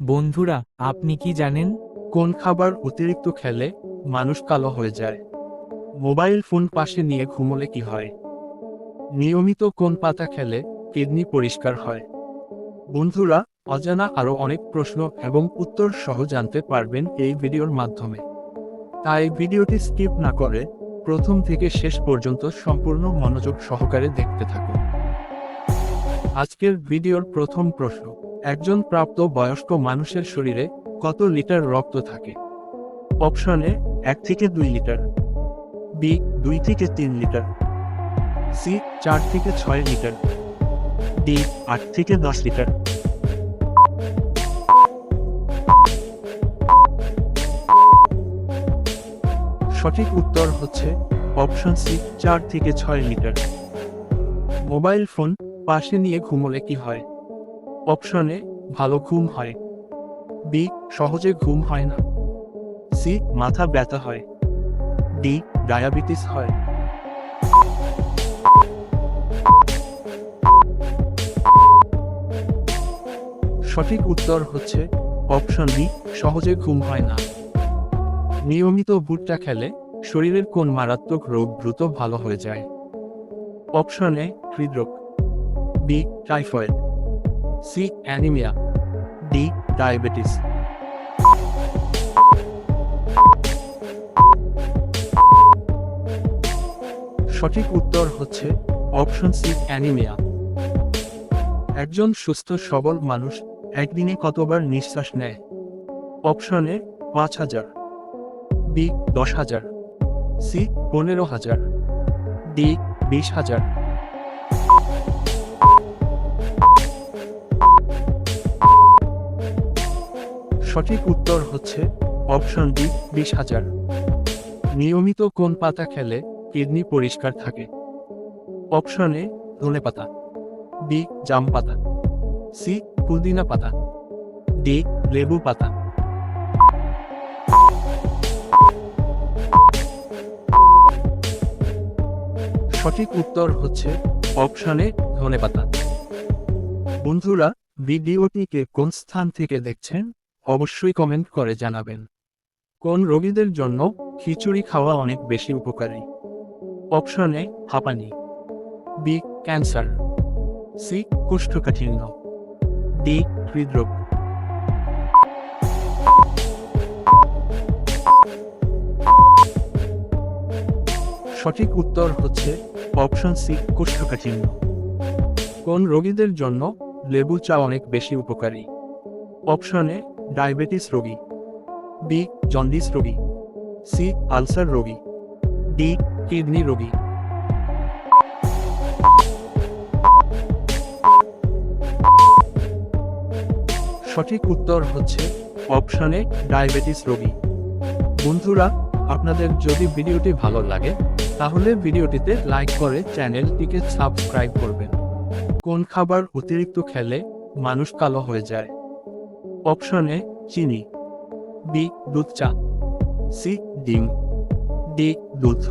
বন্ধুরা, আপনি কি জানেন? কোন খাবার অতিরিক্ত খেলে মানুষ কালো হয়ে যায়? মোবাইল ফোন পাশে নিয়ে ঘুমোলে কি হয়? নিয়মিত কোন পাতা খেলে কিডনি পরিষ্কার হয়? বন্ধুরা, অজানা আরও অনেক প্রশ্ন এবং উত্তর সহ জানতে পারবেন এই ভিডিওর মাধ্যমে। তাই ভিডিওটি স্কিপ না করে প্রথম থেকে শেষ পর্যন্ত সম্পূর্ণ মনোযোগ সহকারে দেখতে থাকুন। আজকের ভিডিওর প্রথম প্রশ্ন একজন প্রাপ্ত বয়স্ক মানুষের শরীরে কত লিটার রক্ত থাকে? অপশনে এক থেকে দুই লিটার। বি, দুই থেকে তিন লিটার। সি, চার থেকে ছয় লিটার। ডি, আট থেকে দশ লিটার। সঠিক উত্তর হচ্ছে অপশন সি, চার থেকে ছয় লিটার। মোবাইল ফোন পাশে নিয়ে ঘুমোলে কি হয়? অপশনে ভালো ঘুম হয়। বি, সহজে ঘুম হয় না। সি, মাথা ব্যথা হয়। ডি, ডায়াবেটিস হয়। সঠিক উত্তর হচ্ছে অপশন বি সহজে ঘুম হয় না। নিয়মিত ভুট্টা খেলে শরীরের কোন মারাত্মক রোগ দ্রুত ভালো হয়ে যায়? অপশন এ, হৃদরোগ। B, typhoid. C anaemia D diabetes সঠিক উত্তর হচ্ছে অপশন সি অ্যানিমিয়া একজন সুস্থ সবল মানুষ একদিনে কতবার নিঃশ্বাস নেয়? অপশনে পাঁচ হাজার। বি দশ হাজার। সি পনেরো হাজার। ডি বিশ হাজার। সঠিক উত্তর হচ্ছে অপশন ডি, বিশ হাজার। নিয়মিত কোন পাতা খেলে কিডনি পরিষ্কার থাকে? অপশনে ধনে পাতা। বি, জাম পাতা। সি, পুদিনা পাতা। ডি, লেবু পাতা। সঠিক উত্তর হচ্ছে অপশনে ধনে পাতা। বন্ধুরা, ভিডিওটিকে কোন স্থান থেকে দেখছেন? অবশ্যই কমেন্ট করে জানাবেন। কোন রোগীদের জন্য খিচুড়ি খাওয়া অনেক বেশি উপকারী? অপশনে হাঁপানি। বি ক্যান্সার সি কোষ্ঠকাঠিন্য। ডি হৃদরোগ। সঠিক উত্তর হচ্ছে অপশন সি কোষ্ঠকাঠিন্য। কোন রোগীদের জন্য লেবু চা অনেক বেশি উপকারী? অপশনে ডায়াবেটিস রোগী। বি, জন্ডিস রোগী। সি, আলসার রোগী। ডি, কিডনি রোগী। সঠিক উত্তর হচ্ছে অপশনে ডায়াবেটিস রোগী। বন্ধুরা, আপনাদের যদি ভিডিওটি ভালো লাগে, তাহলে ভিডিওটিতে লাইক করে চ্যানেলটিকে সাবস্ক্রাইব করবেন। কোন খাবার অতিরিক্ত খেলে মানুষ কালো হয়ে যায়? অপশনে চিনি, বি, দুধ চা, সি, ডিম, ডি, দুধ।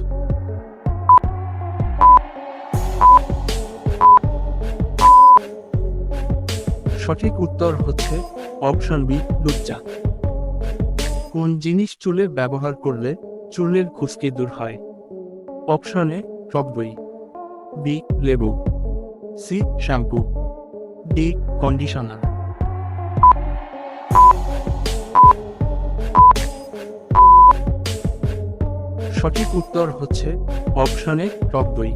সঠিক উত্তর হচ্ছে অপশন বি, দুধ চা। কোন জিনিস চুলে ব্যবহার করলে চুলের খুশকি দূর হয়? অপশনে টক দই, বি, লেবু, সি, শ্যাম্পু, ডি, কন্ডিশনার। সঠিক উত্তর হচ্ছে অপশনে টক দই।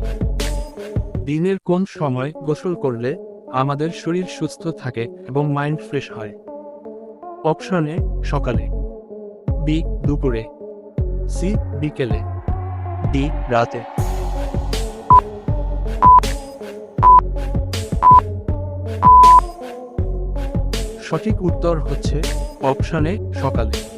দিনের কোন সময় গোসল করলে আমাদের শরীর সুস্থ থাকে এবং মাইন্ড ফ্রেশ হয়? অপশনে সকালে। বি, দুপুরে। সি, বিকেলে। ডি, রাতে। সঠিক উত্তর হচ্ছে অপশনে সকালে।